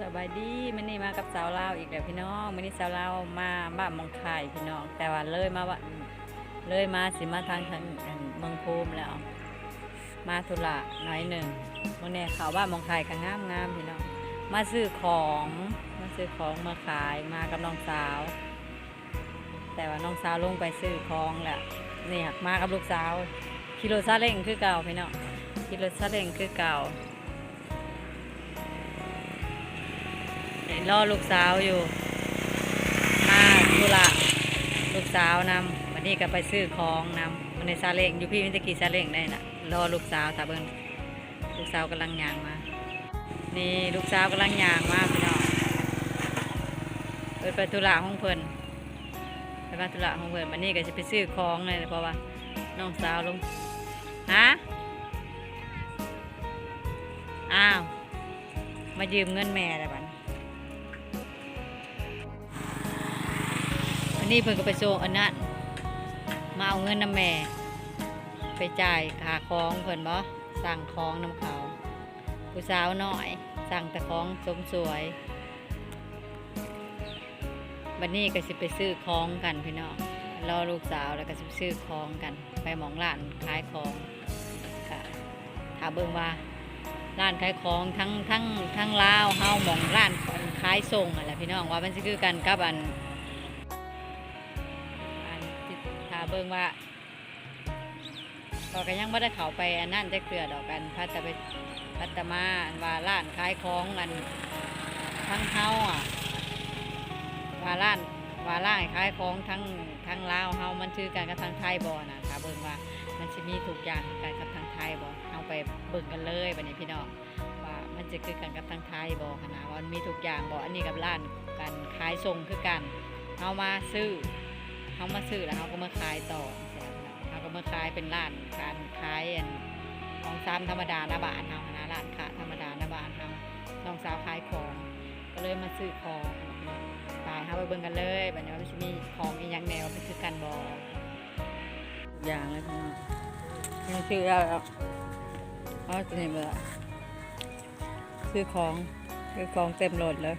สบายดีมันนี่มากับสาวลาวอีกแล้วพี่น้องมันนี่สาวลาวมาบ้านมองคายพี่น้อง แต่ว่าเลยมาว่าเลยมาสิมาทางทางอันเมืองภูมิแล้ว มาธุระน้อยหนึ่งมื่อนี้เขาวบ้านมองคายก็งามงามพี่น้องมาซื้อของมาซื้อของมาขายมากับน้องสาว แต่ว่าน้องสาวลงไปซื้อของแหละนี่มากับลูกสาวขี่รถซาเล้งคือเก่าพี่น้องขี่รถซาเล้งคือเก่า รอลูกสาวอยู่ มาธุระลูกสาวนำวันนี้ก็ไปซื้อของนำมันในซาเล้งอยู่พี่มิตะกี้ซาเล้งได้น่ะรอลูกสาวตาเบิ้งลูกสาวกำลังย่างมา นี่ลูกสาวกำลังย่างมาพี่น้องเปิดไปธุระของเพิ่นไปมาธุระของเพิ่นวันนี้ก็จะไปซื้อของเลยเพราะว่าน้องสาวลงฮะอ้าวมายืมเงินแม่แล้บัดนี้ นนี้เพิ่นก็ไปโซงอันนั้นมาเอาเงินน้ำแม่ ไปจ่ายค่าของเพิ่นบ่สั่งของน้ำเขาผู้สาวน้อย สั่งแต่ของสมสวยบัดนี้ก็สิไปซื้อของกันพี่น้องรอลูกสาวแล้วก็สิไปซื้อของกัน ไปหมองร้านขายของค่ะถ้าเบิ่งว่าร้านขายของทั้งทั้งทั้งลาวเฮาหมองร้านขายส่งอะไรพี่น้องว่ามันสิคือกันกับอัน เบิ่งว่าก็ก็ยังไม่ได้เข้าไปอันนั่นจะเกลือดอกกันพัตตะไปพัตตมาอันว่าร้านขายของอันทั้งเฮาอะว่าร้านว่าร้านขายของทั้งทั้งลาวเฮามันคือกันกับทางไทยบ่นะถ้าเบิ่งว่ามันจะมีทุกอย่างกันกับทางไทยบ่เอาไปเบิ่งกันเลยบัดนี้พี่น้องว่ามันจะคือกันกับทางไทยบ่ขนาดว่ามันมีทุกอย่างบ่อันนี้กับร้านการขายส่งคือกันเอามาซื้อ เอามาซื้อแล้วเขาก็มาขายต่อเขาก็มาขายเป็นร้านการขายอันของซ้ำธรรมดาหน้าบ้านเฮานะร้านค้าธรรมดาหน้าบ้านเฮาน้องสาวขายของ ก็เลยมาซื้อของตายเฮาไปเบิ่งกันเลยบัดนี้ว่ามันสิมีของอีหยังแนวเป็นคือกันบ่อย่างเลยพี่น้องยังซื้อได้แล้วเอาตัวนี้มาซื้อของซื้อของเต็มรถเลย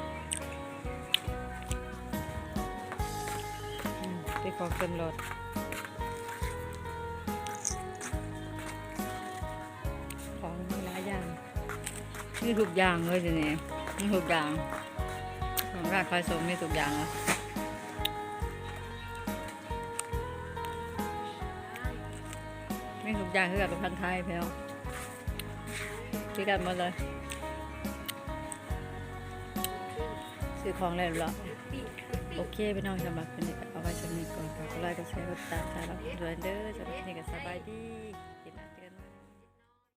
ซื้อของเต็มรถของมีหลายอย่างมีทุกอย่างเลยทีนี้มีทุกอย่างของรานขายส่งมีทุกอย่างเลยมีทุกอย่างคือกับพันไทยเพียวซื้อกันหมดเลยซื้อของแล้วหรอโอเคพี่น้องสำหรับวันนี้ อาไว้สำหรับนี้ก่อนค่ะก็ไลค์ก็แชร์ก็ตามใจเราด้วยเด้อสำหรับวันสบายดีกินอาหาร